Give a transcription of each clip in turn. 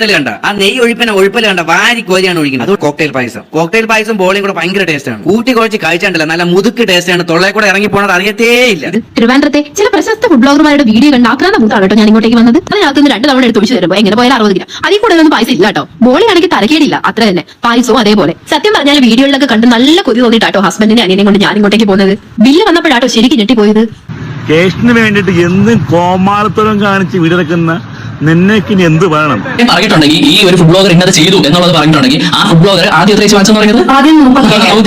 വീഴ്ത്തൽ കണ്ട. ആ നെയ്യ് ഒഴിപ്പിനെ ഒഴിപ്പൽ കണ്ട വാരി കോരിയാണ് ഒഴിക്കുന്നത്. അത് കോക്ടെയിൽ പായസം. കോക്ടെയിൽ പായസം ബോളിയും കൂടെ ഭയങ്കര ടേസ്റ്റ് ആണ്. കൂട്ടി കുഴച്ച് കഴിച്ചാണ്ടല്ല. നല്ല മുതുക്ക് ടേസ്റ്റ് ആണ്. തൊള്ളേ കൂടെ ഇറങ്ങി പോണത് അറിയത്തേ ഇല്ല. തിരുവനന്തപുരത്തെ ചില പ്രശസ്ത ഫുഡ് ബ്ലോഗർമാരുടെ വീഡിയോ കണ്ട് ആക്രാന്ത മൂത്താണ് കേട്ടോ ഞാൻ ഇങ്ങോട്ടേക്ക് വന്നത്. അതിനകത്ത് നിന്ന് രണ്ട് തവണ എടുത്ത് ഒഴിച്ചു തരുമ്പോൾ എങ്ങനെ പോയാലും അറുപത് ഗ്രാം. അതിൽ കൂടുതൽ ഒന്നും പായസം ഇല്ല കേട്ടോ. ബോളിയാണെങ്കിൽ തരക്കേടില്ല അത്ര തന്നെ. പായസവും അതേപോലെ. സത്യം പറഞ്ഞാൽ വീഡിയോയിലൊക്കെ കണ്ട് നല്ല കൊതി തോന്നിട്ടാട്ടോ ഹസ്ബൻഡിനെ അനിയനെ കൊണ്ട് ഞാൻ ഇങ്ങോട്ടേക്ക് പോകുന്നത് ബില്ല് വന്നപ്പോഴാട്ടോ ശരിക്കും ഞെട്ടിപ്പോയത്. കേസിന് വേണ്ടിയിട്ട് എന്തും കോമാളത്തോളം കാണിച്ച് വീടിറക്കുന്ന നിന്നേക്ക് ഇനി എന്ത് വേണം? പറഞ്ഞിട്ടുണ്ടെങ്കിൽ ഈ ഒരു ഫുഡ് ബ്ലോഗർ ഇന്നത് ചെയ്തു എന്നുള്ളത് പറഞ്ഞിട്ടുണ്ടെങ്കിൽ ആ ഫുഡ് ബ്ലോഗർ ആദ്യം എത്ര വാങ്ങിച്ചെന്ന് പറയുന്നത്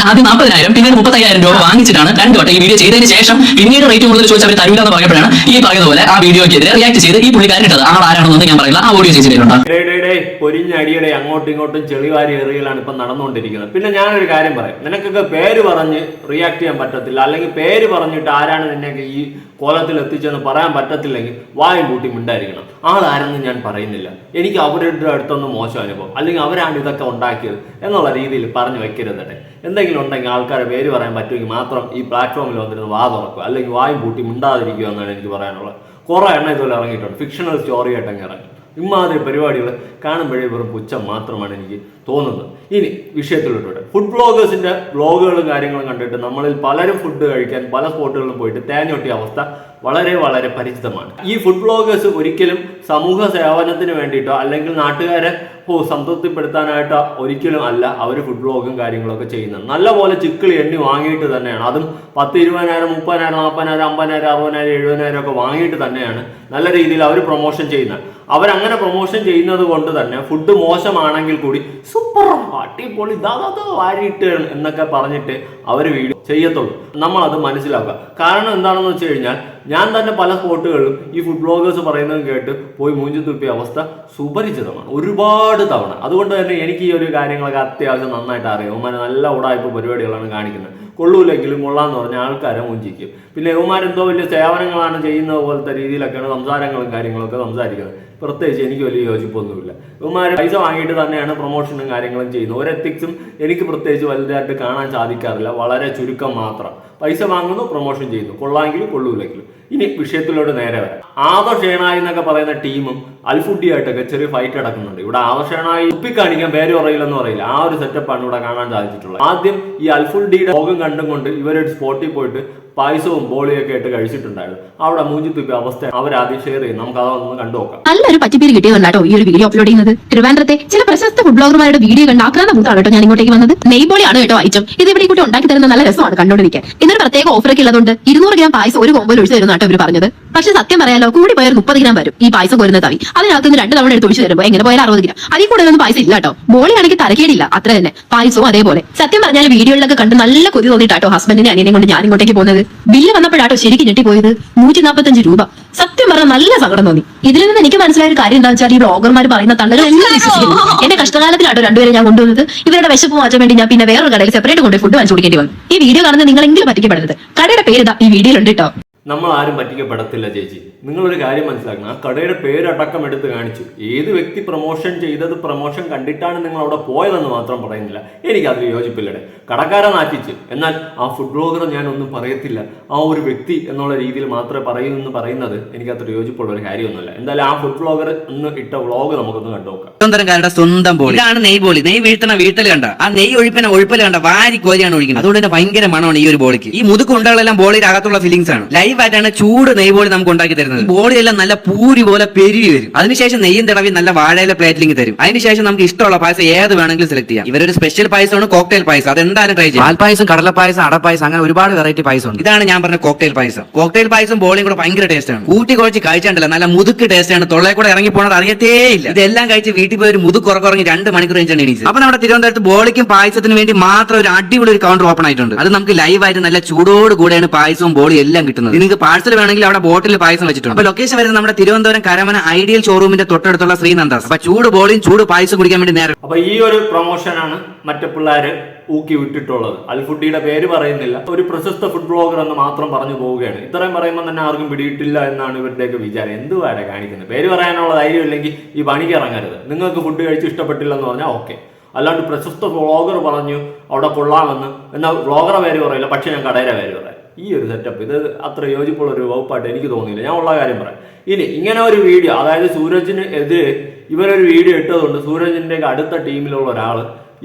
ആദ്യം നാൽപ്പതിനായിരം പിന്നീട് മുപ്പത്തയ്യായിരം രൂപ വാങ്ങിച്ചിട്ടാണ് രണ്ട് വട്ടം ഈ വീഡിയോ ചെയ്തതിന് ശേഷം പിന്നീട് റേറ്റ് കൂടുതൽ ചോദിച്ചാൽ അവർ തരൂല എന്ന് പറഞ്ഞപ്പോഴാണ് ഈ പറയുന്ന പോലെ ആ വീഡിയോക്കെതിരെ റിയാക്ട് ചെയ്ത് ഈ പുള്ളിക്കാരൻ ഇട്ടത്. ആൾ ആരാണെന്നൊന്നും ഞാൻ പറയില്ല ആ ഓഡിയോ ചെയ്തിട്ടുണ്ട്. ഡേ ഡേ ഡേ പൊരിഞ്ഞടിയുടെ അങ്ങോട്ടും ഇങ്ങോട്ടും ചെളിവാരി എറിയലാണ് ഇപ്പം നടന്നുകൊണ്ടിരിക്കുന്നത്. പിന്നെ ഞാനൊരു കാര്യം പറയാം. നിനക്കൊക്കെ പേര് പറഞ്ഞ് റിയാക്ട് ചെയ്യാൻ പറ്റത്തില്ല. അല്ലെങ്കിൽ പേര് പറഞ്ഞിട്ട് ആരാണ് നിന്നെയൊക്കെ ഈ കോലത്തിൽ എത്തിച്ചെന്ന് പറയാൻ പറ്റത്തില്ലെങ്കിൽ വായും കൂട്ടി മിണ്ടായിരിക്കണം ആളാരെന്ന് ഞാൻ പറയുന്നില്ല. എനിക്ക് അവരുടെ അടുത്തൊന്നും മോശം അനുഭവം. അല്ലെങ്കിൽ അവരാണ് ഇതൊക്കെ ഉണ്ടാക്കിയത് എന്നുള്ള രീതിയിൽ പറഞ്ഞു വെക്കരുതട്ടെ. എന്തെങ്കിലും ഉണ്ടെങ്കിൽ ആൾക്കാരെ പേര് പറയാൻ പറ്റുമെങ്കിൽ മാത്രം ഈ പ്ലാറ്റ്ഫോമിൽ വന്നിരുന്ന് വാ തുറക്കുക. അല്ലെങ്കിൽ വായും കൂട്ടി മിണ്ടാതിരിക്കുക എന്നാണ് എനിക്ക് പറയാനുള്ളത്. കുറേ എണ്ണം ഇതുപോലെ ഇറങ്ങിയിട്ടുണ്ട്. ഫിക്ഷണൽ സ്റ്റോറി ആയിട്ടങ്ങ് ഇറങ്ങി. ഇമാതിരി പരിപാടികൾ കാണുമ്പോഴേ വെറും പുച്ഛം മാത്രമാണ് എനിക്ക് തോന്നുന്നത്. ഇനി വിഷയത്തിലോട്ട് ഫുഡ് ബ്ലോഗേഴ്സിന്റെ ബ്ലോഗുകളും കാര്യങ്ങളും കണ്ടിട്ട് നമ്മളിൽ പലരും ഫുഡ് കഴിക്കാൻ പല സ്പോട്ടുകളിലും പോയിട്ട് തേഞ്ഞൊട്ടിയ അവസ്ഥ വളരെ വളരെ പരിചിതമാണ്. ഈ ഫുഡ് ബ്ലോഗേഴ്സ് ഒരിക്കലും സമൂഹ സേവനത്തിന് വേണ്ടിയിട്ടോ അല്ലെങ്കിൽ നാട്ടുകാരെ ഓ സംതൃപ്തിപ്പെടുത്താനായിട്ടോ ഒരിക്കലും അല്ല അവർ ഫുഡ് ബ്ലോഗും കാര്യങ്ങളൊക്കെ ചെയ്യുന്നത്. നല്ലപോലെ ചിക്കിളി എണ്ണി വാങ്ങിയിട്ട് തന്നെയാണ്. അതും പത്ത് ഇരുപതിനായിരം മുപ്പതിനായിരം നാൽപ്പതിനായിരം അമ്പതിനായിരം അറുപതിനായിരം എഴുപതിനായിരം ഒക്കെ വാങ്ങിയിട്ട് തന്നെയാണ് നല്ല രീതിയിൽ അവർ പ്രൊമോഷൻ ചെയ്യുന്നത്. അവരങ്ങനെ പ്രൊമോഷൻ ചെയ്യുന്നത് കൊണ്ട് തന്നെ ഫുഡ് മോശമാണെങ്കിൽ കൂടി സൂപ്പർ അടിപൊളി പൊളി ഇതാ വാരിയിട്ട് എന്നൊക്കെ പറഞ്ഞിട്ട് അവർ വീഡിയോ ചെയ്യത്തുള്ളൂ. നമ്മളത് മനസ്സിലാക്കുക. കാരണം എന്താണെന്ന് വെച്ച് കഴിഞ്ഞാൽ ഞാൻ തന്നെ പല സ്പോട്ടുകളിലും ഈ ഫുഡ് ബ്ലോഗേഴ്സ് പറയുന്നത് കേട്ട് പോയി മൂഞ്ചി തുപ്പിയ അവസ്ഥ സുപരിചിതമാണ്. ഒരുപാട് തവണ. അതുകൊണ്ട് തന്നെ എനിക്ക് ഈ ഒരു കാര്യങ്ങളൊക്കെ അത്യാവശ്യം നന്നായിട്ട് അറിയാം. ഉമ്മാനെ നല്ല ഉടായ്പ പരിപാടികളാണ് കാണിക്കുന്നത്. കൊള്ളൂലെങ്കിലും കൊള്ളാന്ന് പറഞ്ഞ ആൾക്കാരെ മുഞ്ചിക്കും. പിന്നെ യവന്മാരെന്തോ വലിയ സേവനങ്ങളാണ് ചെയ്യുന്നത് പോലത്തെ രീതിയിലൊക്കെയാണ് സംസാരങ്ങളും കാര്യങ്ങളൊക്കെ സംസാരിക്കുന്നത്. പ്രത്യേകിച്ച് എനിക്ക് വലിയ യോജിപ്പൊന്നുമില്ല. ഇവന്മാർ പൈസ വാങ്ങിയിട്ട് തന്നെയാണ് പ്രൊമോഷനും കാര്യങ്ങളും ചെയ്യുന്നത്. ഒരു എത്തിക്സും എനിക്ക് പ്രത്യേകിച്ച് വലുതായിട്ട് കാണാൻ സാധിക്കാറില്ല. വളരെ ചുരുക്കം മാത്രം. പൈസ വാങ്ങുന്നു പ്രൊമോഷൻ ചെയ്യുന്നു. കൊള്ളാമെങ്കിലും കൊള്ളൂലെങ്കിലും ഇനി വിഷയത്തിലോട്ട് നേരെ വരാം. ആദർശേണായി എന്നൊക്കെ പറയുന്ന ടീമും അൽഫുഡിയായിട്ടൊക്കെ ചെറിയ ഫൈറ്റ് നടക്കുന്നുണ്ട്. ഇവിടെ ആദർശേണായി ഒപ്പിക്കാണിക്കാൻ പേര് പറയില്ലെന്ന് പറയില്ല. ആ ഒരു സെറ്റപ്പാണ് ഇവിടെ കാണാൻ സാധിച്ചിട്ടുള്ളത്. ആദ്യം ഈ അൽഫുഡിയുടെ ലോകം കണ്ടും കൊണ്ട് ഇവരൊരു സ്പോട്ടിൽ പോയിട്ട് പായസവും ബോളിയൊക്കെ ആയിട്ട് കഴിച്ചിട്ടുണ്ടായിരുന്നു. അവിടെ മൂഞ്ചി തുപ്പിയ അവസ്ഥ അവരാദ്യം ഷെയർ ചെയ്യും നമുക്ക് അതൊന്ന് കണ്ടു നോക്കാം. നല്ലൊരു പറ്റിപ്പേര് കിട്ടിയതല്ലാട്ടോ ഈ ഒരു വീഡിയോ അപ്ലോഡ് ചെയ്യുന്നത്. തിരുവനന്തപുരത്തെ ചില പ്രശസ്ത ഫുഡ് ബ്ലോഗർമാരുടെ വീഡിയോ കണ്ട് ആക്രാന്ത മൂത്താണ് കേട്ടോ ഞാൻ ഇങ്ങോട്ടേക്ക് വന്നത്. നെയ്ബോളിയാണ് കേട്ടോ ഐറ്റം. ഇത് ഇവിടെ കൂട്ടി ഉണ്ടാക്കി തരുന്ന നല്ല രസമാണ് കണ്ടോണ്ടിരിക്കാൻ. ഇന്നൊരു പ്രത്യേക ഓഫറൊക്കെ ഉള്ളതുകൊണ്ട് ഇരുന്നൂറ് ഗ്രാം പായസം ഒരു കോമ്പോയിൽ ഒഴിച്ചു തരുന്നാട്ടോ ഇവർ പറഞ്ഞത്. പക്ഷെ സത്യം പറയാലോ കൂടി പോയാൽ മുപ്പത് ഗ്രാം വരും ഈ പൈസ കോരുന്ന തവി. അതിനകത്ത് നിന്ന് രണ്ട് തവണ എടുത്ത് ഒഴിച്ചു തരുമ്പോൾ എങ്ങനെ പോയാൽ അറുപത് ഗ്രാം. അതിൽ കൂടുതലൊന്നും പൈസ ഇല്ല കേട്ടോ. ബോളിയാണെങ്കിൽ തരക്കേടില്ല അത്ര തന്നെ. പായസവും അതേപോലെ. സത്യം പറഞ്ഞാൽ വീഡിയോയിലൊക്കെ കണ്ട് നല്ല കൊതി തോന്നിട്ടാട്ടോ ഹസ്ബൻഡിനെ അനിയനെ കൊണ്ട് ഞാൻ ഇങ്ങോട്ടേക്ക് പോകുന്നത്. ബില്ല് വന്നപ്പോഴാട്ടോ ശരിക്കും ഞെട്ടിപ്പോയത്? നൂറ്റി നാൽപ്പത്തഞ്ച് രൂപ. സത്യം പറഞ്ഞാൽ നല്ല സങ്കടം തോന്നി. ഇതിൽ നിന്ന് എനിക്ക് മനസ്സിലായ ഒരു കാര്യം എന്താ വെച്ചാൽ ഈ ബ്ലോഗർമാർ പറയുന്ന തള്ളകൾ എല്ലാം വിശ്വസിക്കുന്നു. എന്റെ കഷ്ടകാലത്തിലാട്ടോ രണ്ടുപേരെ ഞാൻ കൊണ്ടുവന്നത്. ഇവരുടെ വിശപ്പ് മാറ്റാൻ വേണ്ടി ഞാൻ പിന്നെ വേറൊരു കടയിൽ സെപ്പറേറ്റ് കൊണ്ട് ഫുഡ് വാങ്ങിച്ചു കൊടുക്കേണ്ടി വന്നു. ഈ വീഡിയോ കാണുന്ന നിങ്ങളെങ്കിലും പറ്റിക്കപ്പെടരുത്. കടയുടെ പേര് ഈ വീഡിയോയിലുണ്ട് കേട്ടോ. നമ്മൾ ആരും പറ്റിക്കപ്പെടത്തില്ല ചേച്ചി. നിങ്ങളൊരു കാര്യം മനസ്സിലാക്കണം. ആ കടയുടെ പേരടക്കം എടുത്ത് കാണിച്ചു. ഏത് വ്യക്തി പ്രൊമോഷൻ ചെയ്തത് പ്രൊമോഷൻ കണ്ടിട്ടാണ് നിങ്ങൾ അവിടെ പോയതെന്ന് മാത്രം പറയുന്നില്ല. എനിക്ക് അതിൽ യോജിപ്പില്ലടെ. കടക്കാരെ നാറ്റിച്ച് എന്നാൽ ആ ഫുഡ് ബ്ലോഗർ ഞാൻ ഒന്നും പറയത്തില്ല. ആ ഒരു വ്യക്തി എന്നുള്ള രീതിയിൽ മാത്രമേ പറയൂ എന്ന് പറയുന്നത് എനിക്ക് അത്ര യോജിപ്പുള്ള ഒരു കാര്യമൊന്നുമല്ല. എന്തായാലും ആ ഫുഡ് ബ്ലോഗർ ഇന്ന് ഇട്ട വ്ളോഗ് നമുക്കൊന്ന് കണ്ടുനോക്കാം സ്വന്തം ബോളി ഇതാണ് നെയ് ബോളി നെയ് വീഴ്ത്തണ വീഴ്ത്തൽ കണ്ട. ആ നെയ് ഒഴിപ്പിനെ ഒഴിപ്പൽ കണ്ട വാരി കോരിയാണ് ഒഴിക്കുന്നത്. അതുകൊണ്ട് തന്നെ ഭയങ്കര മണമാണ് ഈ ഒരു ബോളിക്ക് ഈ മുതുക്കുണ്ടകളെല്ലാം ബോളിയുടെ അകത്തുള്ള ഫീലിംഗ്സ് ആണ്. ലൈവ് ആയിട്ടാണ് ചൂട് നെയ് പോലെ നമുക്ക് ഉണ്ടാക്കി തരുന്നത്. ബോളി എല്ലാം നല്ല പൂരി പോലെ പെരുകി വരും. അതിനുശേഷം നെയ്യും തടവി നല്ല വാഴയിലെ പ്ലേറ്റിലിംഗ് തരും. അതിനുശേഷം നമുക്ക് ഇഷ്ടമുള്ള പായസം ഏത് വേണമെങ്കിലും സെലക്ട് ചെയ്യാം. ഇവരൊരു സ്പെഷ്യൽ പായസമാണ് കോക്ടെയിൽ പായസം. അത് എന്തായാലും ട്രൈ ചെയ്യാം പാൽപ്പായസം കടലപ്പായസം അടപ്പായസം അങ്ങനെ ഒരുപാട് വെറൈറ്റി പായസം ഉണ്ട് ഇതാണ് ഞാൻ പറഞ്ഞ കോക്ടെയിൽ പായസം. കോക്ടെയിൽ പായസം ബോളിയും കൂടെ ഭയങ്കര ടേസ്റ്റ് ആണ്. കൂട്ടി കുഴച്ച് കഴിച്ചാണ്ടല്ല നല്ല മുതുക്ക് ടേസ്റ്റ് ആണ്. തൊള്ളേ കൂടെ ഇറങ്ങി പോണത് അറിയത്തേ ഇല്ല. ഇതെല്ലാം കഴിച്ച് വീട്ടിൽ പോയി ഒരു മുതുക്ക് ഉറക്കുറങ്ങി രണ്ട് മണിക്കൂർ കഴിഞ്ഞാണ് എണീച്ചത്. അപ്പൊ നമ്മുടെ തിരുവനന്തപുരത്ത് ബോളിക്കും പായസത്തിന് വേണ്ടി മാത്രം ഒരു അടിപൊളി ഒരു കൗണ്ടർ ഓപ്പൺ ആയിട്ടുണ്ട്. അത് നമുക്ക് ലൈവ് ആയിട്ട് നല്ല ചൂടോട് കൂടെയാണ് പായസവും ബോളി എല്ലാം കിട്ടുന്നത്. നിങ്ങൾക്ക് പാഴ്സൽ വേണമെങ്കിൽ അവിടെ ബോട്ടിൽ പായസം വെച്ചിട്ടുണ്ട്. അപ്പൊ ലൊക്കേഷൻ വരുന്നത് നമ്മുടെ തിരുവനന്തപുരം കരമന ഐഡിയൽ ഷോറൂമിന്റെ തൊട്ടടുത്തുള്ള ശ്രീനന്ദാസ്. അപ്പൊ ചൂട് ബോളിയും ചൂട് പായസം കുടിക്കാൻ വേണ്ടി നേരം അപ്പൊ ഈ ഒരു പ്രൊമോഷനാണ് മറ്റു പിള്ളേര് ഊക്കി വിട്ടിട്ടുള്ളത്. അൽഫുഡിയുടെ പേര് പറയുന്നില്ല. ഒരു പ്രശസ്ത ഫുഡ് ബ്ലോഗർ എന്ന് മാത്രം പറഞ്ഞു പോവുകയാണ്. ഇത്രയും പറയുമ്പോൾ തന്നെ ആർക്കും പിടിയിട്ടില്ല എന്നാണ് ഇവരുടെയൊക്കെ വിചാരം. എന്തുവാടെ കാണിക്കുന്നത്? പേര് പറയാനുള്ള ധൈര്യം ഇല്ലെങ്കിൽ ഈ പണിക്ക് ഇറങ്ങരുത്. നിങ്ങൾക്ക് ഫുഡ് കഴിച്ച് ഇഷ്ടപ്പെട്ടില്ലെന്ന് പറഞ്ഞാൽ ഓക്കെ അല്ലാണ്ട് പ്രശസ്ത വ്ളോഗർ പറഞ്ഞു അവിടെ കൊള്ളാമെന്ന്. എന്നാൽ വ്ളോഗറെ പേര് പറയില്ല പക്ഷെ ഞാൻ കടയുടെ പേര് പറയാം. ഈ ഒരു സെറ്റപ്പ് ഇത് അത്ര യോജിപ്പുള്ള ഒരു വകുപ്പായിട്ട് എനിക്ക് തോന്നിയില്ല. ഞാൻ ഉള്ള കാര്യം പറയാം. ഇനി ഇങ്ങനെ ഒരു വീഡിയോ അതായത് സൂരജിന് എതിരെ ഇവരൊരു വീഡിയോ ഇട്ടതുകൊണ്ട് സൂരജിന്റെ അടുത്ത ടീമിലുള്ള ഒരാൾ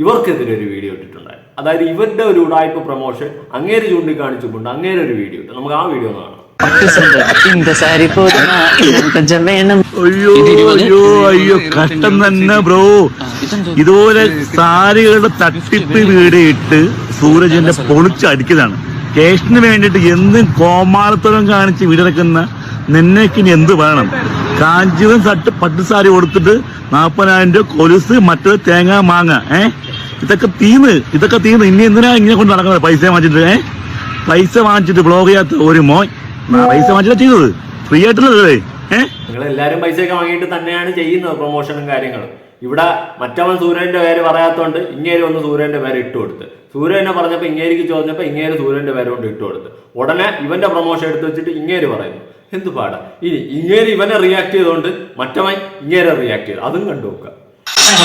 ഇവർക്കെതിരെ ഒരു വീഡിയോ ഇട്ടിട്ടുണ്ടായി അതായത് ഇവരുടെ ഒരു ഉടായ്പ പ്രൊമോഷൻ അങ്ങേര് ചൂണ്ടിക്കാണിച്ചിട്ടുണ്ട് അങ്ങേര് ഒരു വീഡിയോ ഇട്ട്. നമുക്ക് ആ വീഡിയോ കാണാം. അയ്യോ അയ്യോ അയ്യോ ബ്രോ. ഇതുപോലെ സാരികളുടെ തട്ടിപ്പ് വീട് ഇട്ട് സൂരജിന്റെ പൊളിച്ചടിക്കുന്നതാണ്. കേഷിന് വേണ്ടിയിട്ട് എന്തും കോമാളത്തരം കാണിച്ച് വീടിറക്കുന്ന നിന്നേക്കിന് എന്ത് വേണം? കാഞ്ചീപുരം സട്ട് പട്ട് സാരി കൊടുത്തിട്ട് നാൽപ്പതിനായിരം രൂപ കൊലുസ് മറ്റത് തേങ്ങ മാങ്ങ ഏ? ഇതൊക്കെ തീന്ന് ഇതൊക്കെ തീന്ന്. ഇനി എന്തിനാ ഇങ്ങനെ കൊണ്ട് നടക്കുന്നത്? പൈസ വാങ്ങിച്ചിട്ട് ഏ? പൈസ വാങ്ങിച്ചിട്ട് ബ്ലോഗ് ചെയ്യാത്ത ഒരു മോൻ. പൈസ വാങ്ങിച്ചിട്ടാ ചെയ്തത്? ഫ്രീ ആയിട്ടുള്ളതല്ലേ ഏഹ് നിങ്ങൾ എല്ലാവരും പൈസയൊക്കെ വാങ്ങിയിട്ട് തന്നെയാണ് ചെയ്യുന്നത് പ്രൊമോഷനും കാര്യങ്ങളും. ഇവിടെ മറ്റവൻ സൂര്യന്റെ പേര് പറയാത്തതുകൊണ്ട് ഇങ്ങേര് വന്ന് സൂര്യന്റെ പേര് ഇട്ട് കൊടുത്ത്. സൂര്യനെ പറഞ്ഞപ്പോൾ ഇങ്ങേരിക്ക് ചോദിച്ചപ്പോൾ ഇങ്ങേര് സൂര്യന്റെ പേര് കൊണ്ട് ഇട്ട് കൊടുത്ത്. ഉടനെ ഇവന്റെ പ്രൊമോഷൻ എടുത്ത് വെച്ചിട്ട് ഇങ്ങേര് പറയുന്നു. എന്ത് പാടാ. ഇനി ഇങ്ങേര് ഇവനെ റിയാക്ട് ചെയ്തുകൊണ്ട് മറ്റവൻ ഇങ്ങേരെ റിയാക്ട് ചെയ്തു. അതും കണ്ടു നോക്കുക.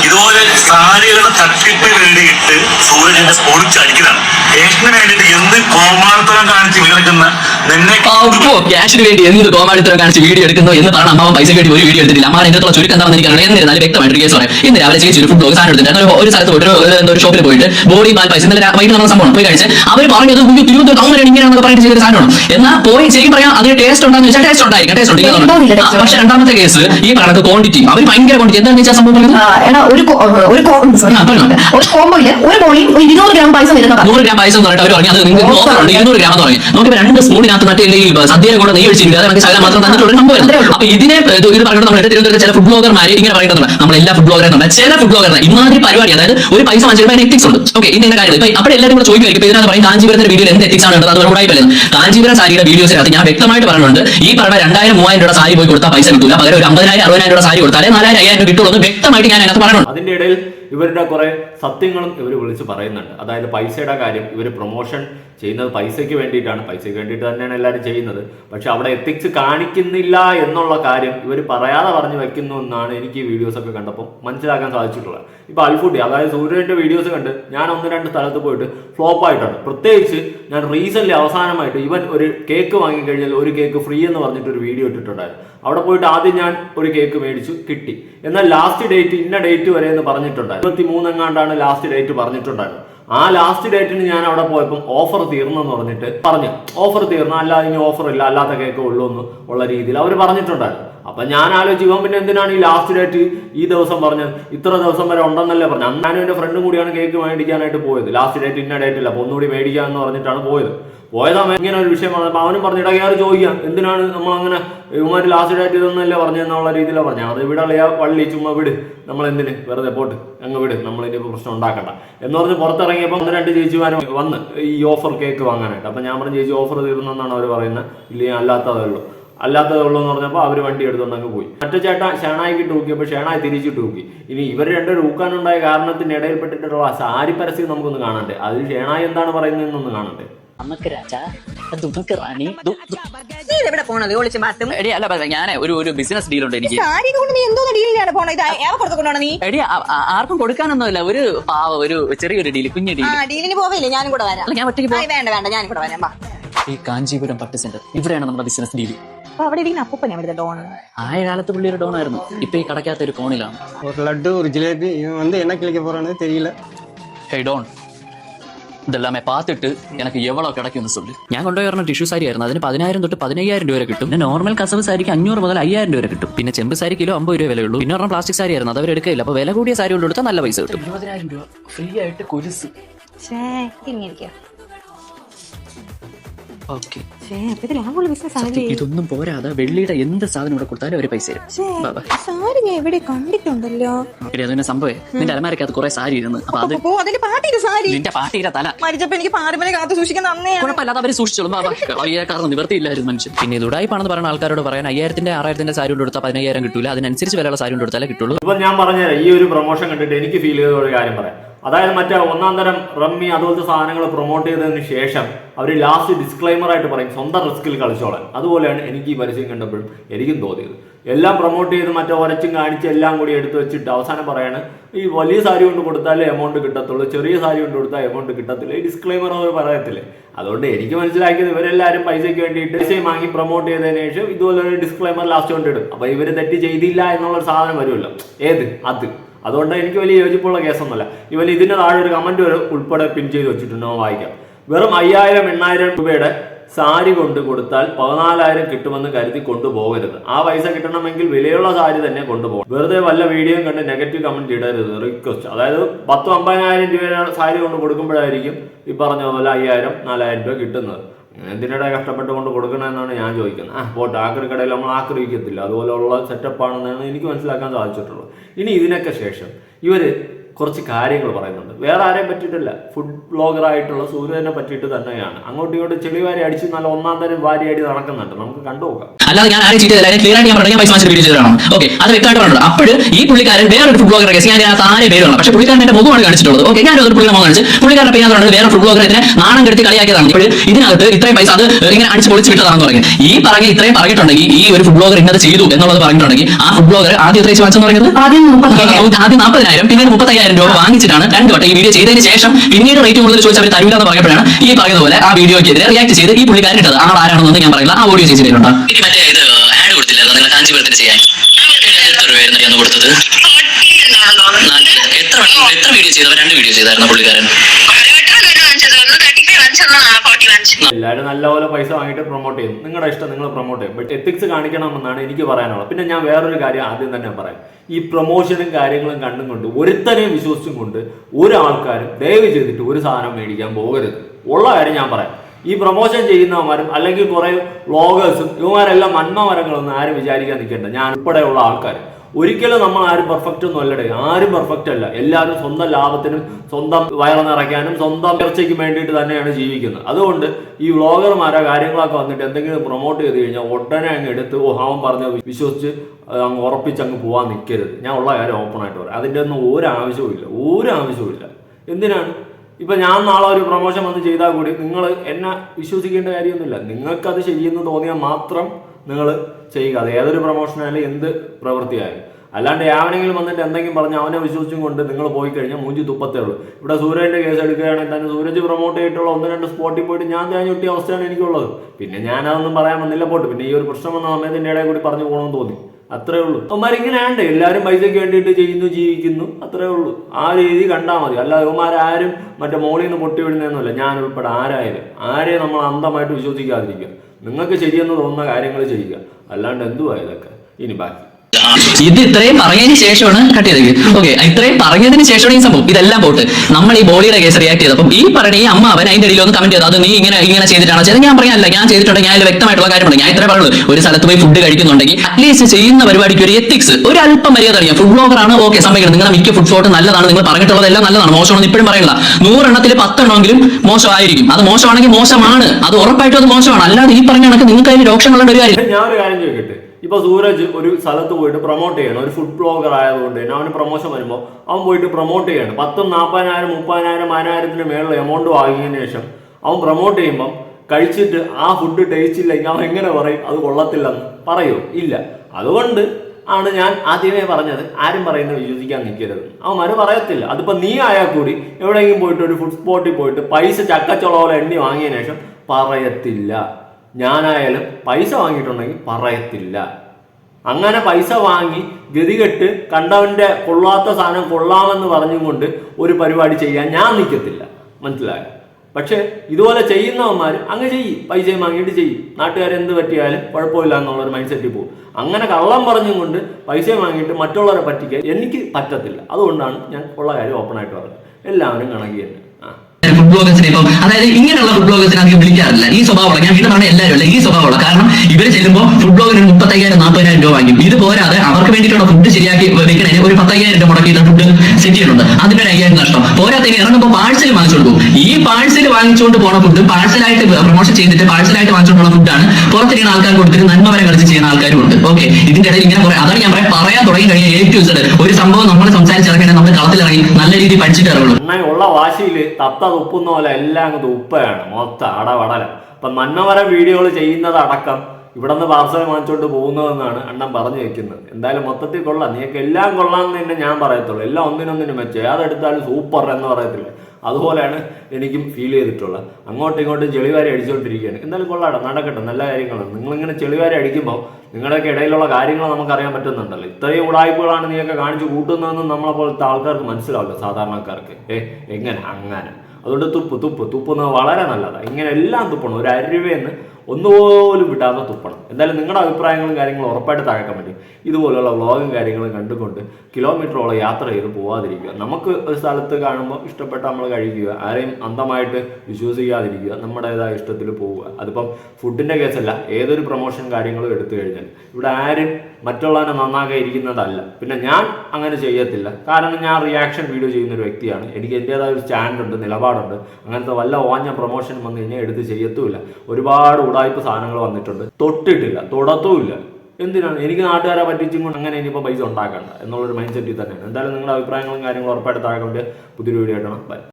ഇതുപോലെ സാരികളുടെ തട്ടിപ്പ് വേണ്ടിയിട്ട് സൂര്യനെ എന്ത് കാണിച്ച് ക്യാഷിന് വേണ്ടി എന്ത് കോമാളിത്തരം കാണിച്ച് വീഡിയോ എടുക്കുന്നു? എന്ന് പറഞ്ഞ അമ്മാവൻ പൈസ വേണ്ടി ഒരു വീഡിയോ എടുത്തില്ല അമ്മാവൻ എന്റെ ചുരുക്കം എന്താണെന്ന് എനിക്കറിയാം എന്നിരുന്നാലും വ്യക്തമായിട്ട് കേസ് പറയാം. ഇന്ന് രാവിലെ ചേച്ചി ഒരു ഫുഡ് ബ്ലോഗ് സാധനം എടുത്തിട്ടുണ്ട്. ഒരു സ്ഥലത്ത് പോയിട്ട് ഒരു- എന്തോ ഒരു ഷോപ്പിൽ പോയിട്ട് ബോഡി പാൽ പൈസ ഇന്നലെ വൈകിട്ട് നമ്മൾ സംഭവം പോയി കഴിച്ച് അവർ പറഞ്ഞത് "ഉയ്യോ, തിരുവനന്തപുരത്ത് അങ്ങനെ ഇങ്ങനെയാണെന്ന് പറഞ്ഞിട്ട് ചെയ്തൊരു സാധനമാണ്. എന്നാൽ പോയി ശരിക്കും പറയാം അതിന് ടേസ്റ്റ് ഉണ്ടാന്ന് വെച്ചാൽ ടേസ്റ്റ് ഉണ്ടായിരിക്കും. ടേസ്റ്റ് ഉണ്ട്. ഉണ്ടാവില്ല, പക്ഷെ രണ്ടാമത്തെ കേസ് ഈ പറഞ്ഞത് ക്വാണ്ടിറ്റി അവർ ഭയങ്കര ക്വാണ്ടിറ്റി എന്താണെന്ന് വെച്ചാൽ സംഭവം എടാ ഒരു ഒരു കോ- sorry. ഒരു കോമ്പോയിൽ ഒരു ബോളി ഇരുന്നൂറ് ഗ്രാം പൈസ വരുന്നതാണ് നൂറ് ഗ്രാം പൈസ എന്ന് പറഞ്ഞിട്ട് അവർ പറഞ്ഞു. അത് നിങ്ങൾക്ക് ഇരുന്നൂറ് ഗ്രാം എന്ന് പറഞ്ഞു. നമുക്ക് രണ്ട് സ്പൂണിനകത്ത് മറ്റേ ഈ സദ്യയുടെ കൂടെ നെയ്യ് ഒഴിച്ചിരിക്കുക. അത് നമുക്ക് ശകലം മാത്രം തന്നിട്ടുള്ള. ഒരു സംഭവം അപ്പൊ ഇതിനെ ഇത് ഇത് പറഞ്ഞിട്ട് നമ്മുടെ ചില ഫുഡ് ബ്ലോഗർമാർ ഇങ്ങനെ പറയുന്നുണ്ട്. നമ്മൾ എല്ലാ ഫുഡ് ബ്ലോഗറും നമ്മുടെ ചില ഫുഡ് ബ്ലോഗർ ഇമാതിരി പരിപാടി. അതായത് ഒരു പൈസ വാങ്ങിച്ചപ്പോൾ എത്തിക്സ് ഉണ്ട്. ഓക്കെ ഇതിന്റെ കാര്യം? ഇപ്പൊ അപ്പോൾ എല്ലാവരും കൂടെ ചോദിക്കുമായിരിക്കും ഇപ്പൊ ഇതിനകത്ത് പറയും കാഞ്ചീപുരത്തിന്റെ വീഡിയോയിൽ എന്ത് എത്തിക്സ് ആണ് ഉള്ളത് അത് ഉടായി പറ്റുന്നത് കാഞ്ചീപുരം സാരിയുടെ വീഡിയോസിനകത്ത് ഞാൻ വ്യക്തമായിട്ട് പറഞ്ഞിട്ടുണ്ട്. ഈ പറഞ്ഞ രണ്ടായിരം മൂവായിരം രൂപ സാരി പോയി കൊടുത്താൽ പൈസ കിട്ടില്ല പകരം ഒരു അമ്പതിനായിരം അറുപതിനായിരം രൂപ സാരി കൊടുത്താലേ നാലായിരം അയ്യായിരം രൂപ കിട്ടുള്ളൂ വ്യക്തമായിട്ട് ഞാൻ അതിനകത്ത് പറയുന്നുണ്ട് അതിന്റെ ഇടയിൽ ഇവരുടെ കുറെ സത്യങ്ങളും ഇവർ വിളിച്ച് പറയുന്നുണ്ട്. അതായത് പൈസയുടെ കാര്യം ഇവർ പ്രൊമോഷൻ ചെയ്യുന്നത് പൈസയ്ക്ക് വേണ്ടിയിട്ടാണ്. പൈസയ്ക്ക് വേണ്ടിയിട്ട് തന്നെയാണ് എല്ലാവരും ചെയ്യുന്നത്. പക്ഷെ അവിടെ എത്തിച്ച് കാണിക്കുന്നില്ല എന്നുള്ള കാര്യം ഇവർ പറയാതെ പറഞ്ഞു വെക്കുന്നു എന്നാണ് എനിക്ക് ഈ വീഡിയോസ് ഒക്കെ കണ്ടപ്പോൾ മനസ്സിലാക്കാൻ സാധിച്ചിട്ടുള്ളത്. ഇപ്പൊ അൽഫുഡി അതായത് സൂര്യന്റെ വീഡിയോസ് കണ്ട് ഞാൻ ഒന്ന് രണ്ട് സ്ഥലത്ത് പോയിട്ട് ഫ്ലോപ്പായിട്ടാണ് പ്രത്യേകിച്ച് ഞാൻ റീസെന്റ് അവസാനമായിട്ട് ഇവൻ ഒരു കേക്ക് വാങ്ങിക്കഴിഞ്ഞാൽ ഒരു കേക്ക് ഫ്രീ എന്ന് പറഞ്ഞിട്ട് ഒരു വീഡിയോ ഇട്ടിട്ടുണ്ടായിരുന്നു. അവിടെ പോയിട്ട് ആദ്യം ഞാൻ ഒരു കേക്ക് മേടിച്ചു കിട്ടി. എന്നാൽ ലാസ്റ്റ് ഡേറ്റ് ഇന്ന ഡേറ്റ് വരെ എന്ന് പറഞ്ഞിട്ടുണ്ടായിരുന്നു. ഇരുപത്തി മൂന്നെങ്ങാണ്ടാണ് ലാസ്റ്റ് ഡേറ്റ് പറഞ്ഞിട്ടുണ്ടായിരുന്നത് ആ ലാസ്റ്റ് ഡേറ്റിന് ഞാൻ അവിടെ പോയപ്പോൾ ഓഫർ തീർന്നു എന്ന് പറഞ്ഞിട്ട് പറഞ്ഞു. ഓഫർ തീർന്നു. അല്ലാതെ ഇനി ഓഫർ ഇല്ല. അല്ലാത്ത കേക്ക് ഉള്ളൂ എന്ന് ഉള്ള രീതിയിൽ അവർ പറഞ്ഞിട്ടുണ്ടായിരുന്നു. അപ്പൊ ഞാൻ ആലോചിച്ചു ഇവൻ പിന്നെ എന്തിനാണ് ഈ ലാസ്റ്റ് ഡേറ്റ് ഈ ദിവസം പറഞ്ഞത്? ഇത്ര ദിവസം വരെ ഉണ്ടെന്നല്ലേ പറഞ്ഞു അന്ന് ഞാനും എന്റെ ഫ്രണ്ടും കൂടിയാണ് കേക്ക് മേടിക്കാനായിട്ട് പോയത്. ലാസ്റ്റ് ഡേറ്റ് ഇന്ന ഡേറ്റ് ഇല്ല. അപ്പോൾ ഒന്നുകൂടി മേടിക്കാന്ന് പറഞ്ഞിട്ടാണ് പോയത്. പോയതാ ഇങ്ങനെ ഒരു വിഷയം അപ്പൊ അവനും പറഞ്ഞു ഇടയ്ക്ക് കയറി ചോദിക്കാം എന്തിനാണ് നമ്മൾ അങ്ങനെ ഇവന്മാർ ലാസ്റ്റ് ഡേറ്റ് ഇതൊന്നല്ലേ പറഞ്ഞെന്നുള്ള രീതിയിലാണ് പറഞ്ഞത് അത് ഇവിടെ അളിയാ പള്ളി ചുമ്മാ വിട്. നമ്മൾ എന്തിന് വെറുതെ പോട്ട്. അങ്ങ് വിട്. നമ്മൾ ഇനി പ്രശ്നം ഉണ്ടാക്കണ്ട. എന്ന് പറഞ്ഞ് പുറത്തിറങ്ങിയപ്പോൾ ഒന്ന് രണ്ട് ചേച്ചിമാരും വന്ന് ഈ ഓഫർ കേക്ക് വാങ്ങാനായിട്ട്. അപ്പം ഞാൻ പറഞ്ഞു ചേച്ചി ഓഫർ തീർന്നെന്നാണ് അവർ പറയുന്നത്. ഇല്ലെങ്കിൽ അല്ലാത്തതേ അല്ലാത്തതുള്ളൂ എന്ന് പറഞ്ഞപ്പോൾ അവർ വണ്ടി എടുത്തുകൊണ്ട് അങ്ങ് പോയി. മറ്റേ ചേട്ടൻ ഷേണായിക്ക് ടൂക്കിയപ്പോൾ ഷേണായി തിരിച്ചിട്ട് തൂക്കി ഇനി ഇവർ രണ്ടും ഊക്കാനുണ്ടായ കാരണത്തിന് ഇടയിൽപ്പെട്ടിട്ടുള്ള ആ സാരി പരസ്യം നമുക്കൊന്ന് കാണണ്ടേ? അതിൽ ഷേണായി എന്താണ് പറയുന്നതെന്നൊന്ന് കാണണ്ടേ? അമ്മയ്ക്ക് രാജാ റാണി ഞാനേ ഒരു ഒരു ബിസിനസ് ഡീൽ ഉണ്ട് എനിക്ക്. സാരി കൊണ്ട് നീ എന്തോ നീ? ആർക്കും ഒരു പാവ ഒരു ചെറിയൊരു ഡീൽ കുഞ്ഞു ഡീൽ ഡീലിന് ഞാൻ ഒറ്റയ്ക്ക് വേണ്ട വേണ്ട വരാം. ഈ കാഞ്ചീപുരം പട്ട് സെന്റർ ഇവിടെയാണ് നമ്മുടെ ബിസിനസ് ഡീൽ അവിടെ ആയ കാലത്ത് പുള്ളിയുടെ ഡോൺ ആയിരുന്നു. ഇപ്പൊ ഈ കടക്കാത്ത ഒരു കോണിലാണ്. ഒരു ലഡു ജിലേബി എന്ത് എണ്ണക്കിലേക്ക് പോറാണെന്ന് തെരിയില്ല ഹേ ഡോൺ ഇതെല്ലാമേ പാത്തിട്ട് എനിക്ക് എവളോ കിടക്കുമെന്ന് சொல்லு ഞാൻ കൊണ്ടുപോയി പറഞ്ഞ ടിഷ്യൂ സാരി ആയിരുന്നു അതിന് പതിനായിരം തൊട്ട് പതിനയ്യായിരം രൂപ വരെ കിട്ടും പിന്നെ നോർമൽ കസവ് സാരിക്ക് അഞ്ഞൂറ് മുതൽ അയ്യായിരം രൂപ വരെ കിട്ടും പിന്നെ ചെമ്പ് സാരി കിലോ അമ്പത് രൂപ വിലയുള്ളൂ പിന്നെ പറഞ്ഞ പ്ലാസ്റ്റിക് സാരി ആയിരുന്നു അത് അവർ എടുക്കില്ല അപ്പൊ വില കൂടിയ സാരി കൊണ്ട് കൊടുത്താൽ നല്ല പൈസ കിട്ടും ഇരുപതിനായിരം രൂപ ഫ്രീ ആയിട്ട് കൊലുസ് ഇരിക്കുക ഓക്കെ ഇത് ലാഭമുള്ള ബിസിനസ് ആണല്ലേ ഇതൊന്നും പോരാതെ വെള്ളിയുടെ എന്ത് സാധനം ഇവിടെ കൊടുത്താലും ഒരു പൈസ തരും. സാരി ഞാൻ എവിടെ കണ്ടിട്ടുണ്ടല്ലോ? എടി അതിന്റെ സംഭവം? നിന്റെ അലമാരക്കകത്ത് കുറെ സാരി ഇരുന്ന്. അപ്പൊ അത് ഓ അതിന്റെ പാട്ടിന്റെ സാരി. നിന്റെ പാട്ടിയുടെ തല. മരിച്ചപ്പോ എനിക്ക് പാരമ്പര്യ കാത്തു സൂക്ഷിക്കാൻ നന്നെയാണ് കുഴപ്പമില്ലാതെ അവർ സൂക്ഷിച്ചോളും. കാരണം നിവർത്തിയില്ലായിരുന്നു മനുഷ്യൻ. പിന്നെ ഇത് ഉടായ്പാണെന്ന് പറയുന്ന ആൾക്കാരോട് പറയാൻ അയ്യായിരത്തിന്റെ ആറായിരത്തിന്റെ സാരി കൊണ്ട് കൊടുത്താൽ പതിനയ്യായിരം കിട്ടൂല. അതിനനുസരിച്ച് വിലയുള്ള സാരി കൊണ്ട് കൊടുത്താലേ കിട്ടുള്ളൂ. ഇപ്പൊ ഞാൻ പറഞ്ഞ ഈ ഒരു പ്രൊമോഷൻ കണ്ടിട്ട് എനിക്ക് ഫീൽ ചെയ്ത ഒരു കാര്യം പറയാം. അതായത് മറ്റേ ഒന്നാം തരം റമ്മി അതുപോലത്തെ സാധനങ്ങൾ പ്രൊമോട്ട് ചെയ്തതിന് ശേഷം അവർ ലാസ്റ്റ് ഡിസ്ക്ലൈമർ ആയിട്ട് പറയും സ്വന്തം റിസ്കിൽ കളിച്ചോളാൻ. അതുപോലെയാണ് എനിക്ക് ഈ പരസ്യം കണ്ടപ്പോഴും എനിക്കും തോന്നിയത്. എല്ലാം പ്രൊമോട്ട് ചെയ്ത് മറ്റേ ഒരച്ചും കാണിച്ച് എല്ലാം കൂടി എടുത്തു വെച്ചിട്ട് അവസാനം പറയാണ് ഈ വലിയ സാരി കൊണ്ട് കൊടുത്താലേ എമൗണ്ട് കിട്ടത്തുള്ളൂ ചെറിയ സാരി കൊണ്ട് കൊടുത്താൽ എമൗണ്ട് കിട്ടത്തില്ല. ഈ ഡിസ്ക്ലൈമർ അവർ പറയത്തില്ലേ. അതുകൊണ്ട് എനിക്ക് മനസ്സിലാക്കിയത് ഇവരെല്ലാവരും പൈസയ്ക്ക് വേണ്ടിയിട്ട് പൈസയും വാങ്ങി പ്രൊമോട്ട് ചെയ്തതിന് ശേഷം ഇതുപോലെ ഒരു ഡിസ്ക്ലൈമർ ലാസ്റ്റ് കൊണ്ടിടും അപ്പോൾ ഇവർ തെറ്റ് ചെയ്തില്ല എന്നുള്ളൊരു സാധനം വരുമല്ലോ. ഏത്? അത്. അതുകൊണ്ട് എനിക്ക് വലിയ യോജിപ്പുള്ള കേസൊന്നുമല്ല. ഇവൻ ഇതിന്റെ താഴെ ഒരു കമന്റ് ഉൾപ്പെടെ പിൻ ചെയ്ത് വെച്ചിട്ടുണ്ട് വായിക്കാം. വെറും അയ്യായിരം എണ്ണായിരം രൂപയുടെ സാരി കൊണ്ട് കൊടുത്താൽ പതിനാലായിരം കിട്ടുമെന്ന് കരുതി കൊണ്ടുപോകരുത്. ആ പൈസ കിട്ടണമെങ്കിൽ വിലയുള്ള സാരി തന്നെ കൊണ്ടുപോകണം. വെറുതെ വല്ല വീഡിയോ കണ്ട് നെഗറ്റീവ് കമന്റ് ഇടരുത്. റിക്വസ്റ്റ് അതായത് പത്തും അമ്പതിനായിരം രൂപയുടെ സാരി കൊണ്ട് കൊടുക്കുമ്പോഴായിരിക്കും ഈ പറഞ്ഞ പോലെ അയ്യായിരം നാലായിരം രൂപ കിട്ടുന്നത്. എന്തിനിടെ കഷ്ടപ്പെട്ടുകൊണ്ട് കൊടുക്കണമെന്നാണ് ഞാൻ ചോദിക്കുന്നത്. ആ പോട്ടെ ആക്രി കടയിൽ നമ്മൾ ആക്രമിക്കത്തില്ല. അതുപോലെയുള്ള സെറ്റപ്പാണെന്നാണ് എനിക്ക് മനസ്സിലാക്കാൻ സാധിച്ചിട്ടുള്ളത്. ഇനി ഇതിനൊക്കെ ശേഷം ഇവർ കുറച്ച് കാര്യങ്ങൾ പറയുന്നുണ്ട്. വേറെ ആരെയും പറ്റിയിട്ടില്ല. ഫുഡ് ബ്ലോഗറായിട്ടുള്ള സൂര്യനെ പറ്റിയിട്ട് തന്നെയാണ്. അങ്ങോട്ടും ഇങ്ങോട്ടും ചെളിവാരി അടിച്ച് നല്ല ഒന്നാം തരം വാരി അടി നടക്കുന്നുണ്ട്. നമുക്ക് കണ്ടുപോകാം നോക്കാം. അല്ലാതെ ഞാൻ ആരെ ചീറ്റ് ചെയ്തില്ല ക്ലിയർ ആയിട്ട് ഞാൻ പറഞ്ഞു ഞാൻ പൈസ വാങ്ങിച്ച് വീഡിയോ ചെയ്തതാണോ. ഓക്കെ അത് വ്യക്തമായിട്ട് പറഞ്ഞത് അപ്പോൾ ഈ പുള്ളിക്കാരൻ വേറൊരു ഫുഡ് ബ്ലോഗർ കേസ് ഞാൻ അതിനകത്ത് ആരെ പേരുള്ള പക്ഷേ പുള്ളിക്കാരൻ എന്റെ മുഖമാണ് കാണിച്ചിട്ടുള്ളത്. ഓക്കെ ഞാൻ ഒരു പുള്ളിയുടെ മുഖം കാണിച്ച് പുള്ളിക്കാരൻ പേര് പറഞ്ഞത് വേറെ ഫുഡ് ബ്ലോഗർ ഇതിനെ നാണം കെടുത്തി കളിയാക്കിയതാണ്. ഇപ്പോൾ ഇതിനകത്ത് ഇത്രയും പൈസ അത് ഇങ്ങനെ അടിച്ച് പൊളിച്ച് വിട്ടതാണെന്ന് പറഞ്ഞു ഈ പറഞ്ഞ ഇത്രയും പറഞ്ഞിട്ടുണ്ടെങ്കിൽ ഈ ഒരു ഫുഡ് ബ്ലോഗർ ഇന്നത് ചെയ്തു എന്നുള്ളത് പറഞ്ഞിട്ടുണ്ടെങ്കിൽ ആ ഫുഡ് ബ്ലോഗർ ആദ്യം എത്ര വാങ്ങിച്ചെന്ന് പറഞ്ഞത് ആദ്യം ആദ്യം നാൽപ്പതിനായിരം പിന്നെ മുപ്പത്തയ്യായിരം. രൂപ വാങ്ങിച്ചിട്ടാണ് രണ്ട് വട്ടം ഈ വീഡിയോ ചെയ്തതിന് ശേഷം പിന്നീട് റേറ്റ് കൂടുതൽ ചോദിച്ചാൽ അവർ തരൂല എന്ന് പറഞ്ഞപ്പോഴാണ് ഈ പറയുന്നതുപോലെ ആ വീഡിയോക്കെതിരെ റിയാക്ട് ചെയ്ത് ഈ പുള്ളിക്കാരൻ ഇട്ടത്. ആൾ ആരാണെന്ന് ഞാൻ പറയില്ല. ആ ഓഡിയോ ചെയ്തിട്ടുണ്ട് മറ്റേ ഇത് ആഡ് കൊടുത്തില്ല? നിങ്ങൾ കാഞ്ചീപുരത്തിന് ചെയ്യാൻ. എത്ര രൂപയായിരുന്നു കൊടുത്തത്? നാല്. എത്ര എത്ര വീഡിയോ ചെയ്തവർ രണ്ട് വീഡിയോ ചെയ്തായിരുന്നു പുള്ളിക്കാരൻ? എല്ലാവരും നല്ലപോലെ പൈസ വാങ്ങിയിട്ട് പ്രൊമോട്ട് ചെയ്യും. നിങ്ങളുടെ ഇഷ്ടം നിങ്ങൾ പ്രൊമോട്ട് ചെയ്യും. ബട്ട് എത്തിക്സ് കാണിക്കണമെന്നാണ് എനിക്ക് പറയാനുള്ളത്. പിന്നെ ഞാൻ വേറൊരു കാര്യം ആദ്യം തന്നെ പറയാം. ഈ പ്രൊമോഷനും കാര്യങ്ങളും കണ്ടും കൊണ്ട് ഒരുത്തനെയും വിശ്വസിച്ചും കൊണ്ട് ഒരാൾക്കാരും ദയവ് ചെയ്തിട്ട് ഒരു സാധനം മേടിക്കാൻ പോകരുത്. ഉള്ള കാര്യം ഞാൻ പറയാം. ഈ പ്രൊമോഷൻ ചെയ്യുന്നവന്മാരും അല്ലെങ്കിൽ കുറെ വ്ളോഗേഴ്സും ഇവന്മാരെല്ലാം മന്മമരങ്ങളൊന്നും ആരും വിചാരിക്കാൻ നിൽക്കേണ്ട. ഞാൻ ഉൾപ്പെടെയുള്ള ആൾക്കാർ ഒരിക്കലും നമ്മൾ ആരും പെർഫെക്റ്റ് ഒന്നും അല്ലടേ ആരും പെർഫെക്റ്റ് അല്ല. എല്ലാവരും സ്വന്തം ലാഭത്തിനും സ്വന്തം വയറ് നിറയ്ക്കാനും സ്വന്തം ഉയർച്ചയ്ക്ക് വേണ്ടിയിട്ട് തന്നെയാണ് ജീവിക്കുന്നത്. അതുകൊണ്ട് ഈ വ്ളോഗർമാരോ കാര്യങ്ങളൊക്കെ വന്നിട്ട് എന്തെങ്കിലും പ്രൊമോട്ട് ചെയ്ത് കഴിഞ്ഞാൽ ഉടനെ അങ്ങ് എടുത്ത് ഓ പറഞ്ഞ് വിശ്വസിച്ച് അങ്ങ് ഉറപ്പിച്ച് അങ്ങ് പോകാൻ നിൽക്കരുത് ഞാൻ ഉള്ള കാര്യം ഓപ്പൺ ആയിട്ട് പറയാം. അതിന്റെ ഒന്നും ഒരു ആവശ്യവും ഇല്ല. ഒരു ആവശ്യവും ഇല്ല. എന്തിനാണ്? ഇപ്പൊ ഞാൻ നാളെ ഒരു പ്രൊമോഷൻ വന്ന് ചെയ്താൽ കൂടി നിങ്ങൾ എന്നെ വിശ്വസിക്കേണ്ട കാര്യമൊന്നുമില്ല. നിങ്ങൾക്കത് ശരിയെന്ന് തോന്നിയാൽ മാത്രം നിങ്ങൾ ചെയ്യുക. അത് ഏതൊരു പ്രൊമോഷനായാലും എന്ത് പ്രവൃത്തിയായാലും. അല്ലാണ്ട് ആവനെങ്കിലും വന്നിട്ട് എന്തെങ്കിലും പറഞ്ഞ് അവനെ വിശ്വസിച്ചും കൊണ്ട് നിങ്ങൾ പോയി കഴിഞ്ഞാൽ മൂഞ്ചി തുപ്പത്തേ ഉള്ളൂ. ഇവിടെ സൂര്യന്റെ കേസ് എടുക്കുകയാണെങ്കിൽ തന്നെ സൂരജ് പ്രൊമോട്ട് ചെയ്തിട്ടുള്ള ഒന്ന് രണ്ട് സ്പോട്ടിൽ പോയിട്ട് ഞാൻ ഞാൻ കിട്ടിയ അവസ്ഥയാണ് എനിക്കുള്ളത്. പിന്നെ ഞാൻ അതൊന്നും പറയാൻ വന്നില്ല പോട്ട്. പിന്നെ ഈ ഒരു പ്രശ്നം വന്ന സമയത്തിന്റെ ഇടയിൽ കൂടി പറഞ്ഞു പോകണമെന്ന് തോന്നി. അത്രേ ഉള്ളൂ. അവന്മാർ ഇങ്ങനെയാണ്ട് എല്ലാവരും പൈസയ്ക്ക് വേണ്ടിയിട്ട് ചെയ്യുന്നു ജീവിക്കുന്നു. അത്രേ ഉള്ളൂ. ആ രീതി കണ്ടാൽ മതി. അല്ലാതെ ഇവന്മാരാരും മറ്റേ മോളിൽ നിന്ന് പൊട്ടി വിടുന്നതെന്നല്ല ഞാൻ ഉൾപ്പെടെ ആരായാലും. ആരെയും നമ്മൾ അന്ധമായിട്ട് വിശ്വസിക്കാതിരിക്കുക. നിങ്ങൾക്ക് ശരിയെന്ന് തോന്നുന്ന കാര്യങ്ങൾ ചെയ്യുക. അല്ലാണ്ട് എന്തുവാ ഇതൊക്കെ? ഇനി ബാക്കി. ഇത് ഇത്രയും പറഞ്ഞതിന് ശേഷമാണ് കട്ട് ചെയ്തത്. ഓക്കെ ഇത്രയും പറഞ്ഞതിന് ശേഷമാണ് ഈ സംഭവം. ഇതെല്ലാം പോട്ട്. നമ്മൾ ഈ ബോളിയുടെ കേസ് റിയാക്ട് ചെയ്തപ്പോൾ ഈ പറഞ്ഞ ഈ അമ്മ അവൻ അതിന്റെ ഇടയിൽ ഒന്ന് കമന്റ് ചെയ്തു. അത് നീ ഇങ്ങനെ ഇങ്ങനെ ചെയ്തിട്ടാണോ? ചെയ്തത് ഞാൻ പറയാനല്ല ഞാൻ ചെയ്തിട്ടുണ്ട് ഞാൻ വ്യക്തമായിട്ടുള്ള കാര്യമുണ്ട് ഞാൻ ഇത്രേ പറയുള്ളൂ ഒരു സ്ഥലത്ത് പോയി ഫുഡ് കഴിക്കുന്നുണ്ടെങ്കിൽ അറ്റ്ലീസ്റ്റ് ചെയ്യുന്ന പരിപാടിക്ക് ഒരു എത്തിക്സ് ഒരു അല്പം മര്യാദ അറിയാം. ഫുഡ് ബ്ലോഗർ ആണ് ഓക്കെ സംഭവിക്കുന്നത് നിങ്ങളുടെ മിക്ക ഫുഡ് ഫോട്ടോ നല്ലതാണ്. നിങ്ങൾ പറഞ്ഞിട്ടുള്ളതെല്ലാം നല്ലതാണ്. മോശമാണെന്ന് ഇപ്പോഴും പറയില്ല നൂറെണ്ണത്തിൽ പത്തെണ്ണമെങ്കിലും മോശമായിരിക്കും. അത് മോശമാണെങ്കിൽ മോശമാണ്. അത് ഉറപ്പായിട്ടും അത് മോശമാണ്. അല്ലാതെ ഈ പറഞ്ഞ കണക്ക് നിങ്ങൾക്ക് അതിന് രോക്ഷങ്ങളുടെ ഒരു കാര്യം ഞാൻ ഒരു കാര്യം ചോദിക്കട്ടെ? ഇപ്പൊ സൂരജ് ഒരു സ്ഥലത്ത് പോയിട്ട് പ്രൊമോട്ട് ചെയ്യണം. ഒരു ഫുഡ് ബ്ലോഗർ ആയതുകൊണ്ട് തന്നെ അവന് പ്രൊമോഷൻ വരുമ്പോൾ അവൻ പോയിട്ട് പ്രൊമോട്ട് ചെയ്യണം. പത്തും നാൽപ്പതിനായിരം മുപ്പതിനായിരം പതിനായിരത്തിന് മേളിൽ എമൗണ്ട് വാങ്ങിയതിനു ശേഷം അവൻ പ്രൊമോട്ട് ചെയ്യുമ്പോൾ കഴിച്ചിട്ട് ആ ഫുഡ് ടേസ്റ്റ് ഇല്ലെങ്കിൽ അവൻ എങ്ങനെ പറയും? അത് കൊള്ളത്തില്ലെന്ന് പറയൂ? ഇല്ല. അതുകൊണ്ട് ആണ് ഞാൻ ആദ്യമേ പറഞ്ഞത് ആരും പറയുന്നത് വിശ്വസിക്കാൻ നിൽക്കരുത്. അവന്മാര് പറയത്തില്ല. അതിപ്പോ നീ ആയാൽ കൂടി എവിടെയെങ്കിലും പോയിട്ട് ഒരു ഫുഡ് സ്പോട്ടിൽ പോയിട്ട് പൈസ ചക്കച്ചുളവോളം എണ്ണി വാങ്ങിയതിനു ശേഷം പറയത്തില്ല. ഞാനായാലും പൈസ വാങ്ങിയിട്ടുണ്ടെങ്കിൽ പറയത്തില്ല. അങ്ങനെ പൈസ വാങ്ങി ഗതികെട്ട് കണ്ടവന്റെ കൊള്ളാത്ത സാധനം കൊള്ളാമെന്ന് പറഞ്ഞും കൊണ്ട് ഒരു പരിപാടി ചെയ്യാൻ ഞാൻ നിൽക്കത്തില്ല മനസ്സിലായോ? പക്ഷേ ഇതുപോലെ ചെയ്യുന്നവന്മാർ അങ്ങ് ചെയ്യും. പൈസയും വാങ്ങിയിട്ട് ചെയ്യും. നാട്ടുകാരെന്ത് പറ്റിയാലും കുഴപ്പമില്ല എന്നുള്ളൊരു മൈൻഡ് സെറ്റിൽ പോകും. അങ്ങനെ കള്ളം പറഞ്ഞും കൊണ്ട് പൈസയും വാങ്ങിയിട്ട് മറ്റുള്ളവരെ പറ്റിക്കാൻ എനിക്ക് പറ്റത്തില്ല. അതുകൊണ്ടാണ് ഞാൻ ഉള്ള കാര്യം ഓപ്പണായിട്ട് പറഞ്ഞത്. എല്ലാവരും കണക്കി തന്നെ. ഫുഡ് ബ്ലോഗേഴ്സിനെ ഇപ്പം അതായത് ഇങ്ങനെയുള്ള ഫുഡ് ബ്ലോഗേഴ്സിനെ അധികം വിളിക്കാറില്ല. ഈ സ്വഭാവമുള്ള ഞാൻ പറഞ്ഞ എല്ലാവരും അല്ല ഈ സ്വഭാവമുള്ള. കാരണം ഇവർ ചെല്ലുമ്പോൾ ഫുഡ് ബ്ലോഗിന് മുപ്പത്തയ്യായിരം നാൽപ്പതിനായിരം രൂപ വാങ്ങും ഇത് പോരാതെ അവർക്ക് വേണ്ടിയിട്ടുള്ള ഫുഡ് ശരിയാക്കി വെക്കണേ ഒരു പത്തയ്യായിരം രൂപ മുടക്കിയിട്ട് ഫുഡ് സെറ്റ് ചെയ്യുന്നുണ്ട്. അതിനൊരു അയ്യായിരം നഷ്ടം. പോരാതെ ഇറങ്ങുമ്പോൾ പാഴ്സൽ വാങ്ങിച്ചു കൊടുക്കും. ഈ പാഴ്സൽ വാങ്ങിച്ചുകൊണ്ട് പോണ ഫുഡ് പാഴ്സലായിട്ട് പ്രൊമോഷൻ ചെയ്തിട്ട് പാഴ്സലായിട്ട് വാങ്ങിച്ചുകൊണ്ടുള്ള ഫുഡാണ് പുറത്തിരിക്കുന്ന ആൾക്കാർ കൊടുത്തിട്ട് നന്മ വരെ കളിച്ച് ചെയ്യുന്ന ആൾക്കാരും ഉണ്ട്. ഓക്കെ ഇതിന്റെ ഇടയിൽ ഇങ്ങനെ കുറെ അതാണ് ഞാൻ പറയാം പറയാൻ തുടങ്ങി കഴിഞ്ഞാൽ ഏറ്റവും ഒരു സംഭവം നമ്മൾ സംസാരിച്ചിറങ്ങി നമ്മൾ കളത്തിലിറങ്ങി നല്ല രീതിയിൽ പഠിച്ചിട്ട് ഇറങ്ങുള്ളൂ. ഉള്ള വാശിയിൽ തത്ത തുപ്പുന്ന പോലെ എല്ലാം അങ്ങ് തുപ്പയാണ് മൊത്തം അടവടല. അപ്പൊ നന്മവര വീഡിയോകൾ ചെയ്യുന്നത് അടക്കം ഇവിടെ നിന്ന് പാർസൽ വാങ്ങിച്ചോണ്ട് പോകുന്നതെന്നാണ് അണ്ണൻ പറഞ്ഞു വെക്കുന്നത്. എന്തായാലും മൊത്തത്തിൽ കൊള്ളാം. നിങ്ങൾക്ക് എല്ലാം കൊള്ളാമെന്ന് തന്നെ ഞാൻ പറയത്തുള്ളൂ. എല്ലാം ഒന്നിനൊന്നിനും മെച്ചം ഏതെടുത്താലും സൂപ്പർ എന്ന് പറയത്തില്ല. അതുപോലെയാണ് എനിക്കും ഫീൽ ചെയ്തിട്ടുള്ളത്. അങ്ങോട്ടും ഇങ്ങോട്ടും ചെളിവാരി അടിച്ചുകൊണ്ടിരിക്കുകയാണ് എന്തായാലും കൊള്ളാട. നടക്കട്ടെ. നല്ല കാര്യങ്ങളാണ്. നിങ്ങളിങ്ങനെ ചെളിവാരി അടിക്കുമ്പോൾ നിങ്ങളുടെയൊക്കെ ഇടയിലുള്ള കാര്യങ്ങൾ നമുക്കറിയാൻ പറ്റുന്നുണ്ടല്ലോ. ഇത്രയും ഉടായ്പകളാണ് നീയൊക്കെ കാണിച്ചു കൂട്ടുന്നതെന്ന് നമ്മളെ പോലത്തെ ആൾക്കാർക്ക് മനസ്സിലാവില്ല സാധാരണക്കാർക്ക്. ഏ എങ്ങനെ? അങ്ങനെ. അതുകൊണ്ട് തുപ്പ് തുപ്പ് തുപ്പ് തുപ്പുന്നത് വളരെ നല്ലതാണ് ഇങ്ങനെ എല്ലാം തുപ്പണം. ഒരു അരുവേന്ന് ഒന്നുപോലും വിടാതെ തുപ്പണം. എന്തായാലും നിങ്ങളുടെ അഭിപ്രായങ്ങളും കാര്യങ്ങളും ഉറപ്പായിട്ട് താഴേക്കാൻ പറ്റും ഇതുപോലുള്ള വ്ളോഗും കാര്യങ്ങളും കണ്ടുകൊണ്ട് കിലോമീറ്ററോളം യാത്ര ചെയ്ത് പോവാതിരിക്കുക. നമുക്ക് ഒരു സ്ഥലത്ത് കാണുമ്പോൾ ഇഷ്ടപ്പെട്ട നമ്മൾ കഴിക്കുക. ആരെയും അന്ധമായിട്ട് വിശ്വസിക്കാതിരിക്കുക. നമ്മുടേതായ ഇഷ്ടത്തിൽ പോവുക. അതിപ്പം ഫുഡിന്റെ കേസല്ല ഏതൊരു പ്രൊമോഷൻ കാര്യങ്ങളും എടുത്തു കഴിഞ്ഞാൽ ഇവിടെ ആരും മറ്റുള്ളവനെ നന്നാക്കാൻ ഇരിക്കുന്നതല്ല. പിന്നെ ഞാൻ അങ്ങനെ ചെയ്യത്തില്ല. കാരണം ഞാൻ റിയാക്ഷൻ വീഡിയോ ചെയ്യുന്ന ഒരു വ്യക്തിയാണ്. എനിക്ക് എന്റെതായ ഒരു സ്റ്റാൻഡുണ്ട് നിലപാടുണ്ട്. അങ്ങനത്തെ വല്ല ഓഞ്ഞ പ്രൊമോഷൻ വന്നു കഴിഞ്ഞാൽ എടുത്ത് ചെയ്യത്തുമില്ല. ഒരുപാട് ഉടായ്പ സാധനങ്ങൾ വന്നിട്ടുണ്ട്. തൊട്ടിട്ടില്ല തൊടത്തുമില്ല. എന്തിനാണ്? എനിക്ക് നാട്ടുകാരെ പറ്റിച്ചും കൊണ്ട് അങ്ങനെ ഇനിയിപ്പോൾ പൈസ ഉണ്ടാക്കണ്ട. എന്നുള്ളൊരു മൈൻഡ് സെറ്റിൽ തന്നെയാണ്. എന്തായാലും നിങ്ങളുടെ അഭിപ്രായങ്ങളും കാര്യങ്ങളും ഉറപ്പായിട്ട് താഴെ കൊണ്ട് പുതിയൊരു വീഡിയോ ആയിട്ടാണ് ബൈ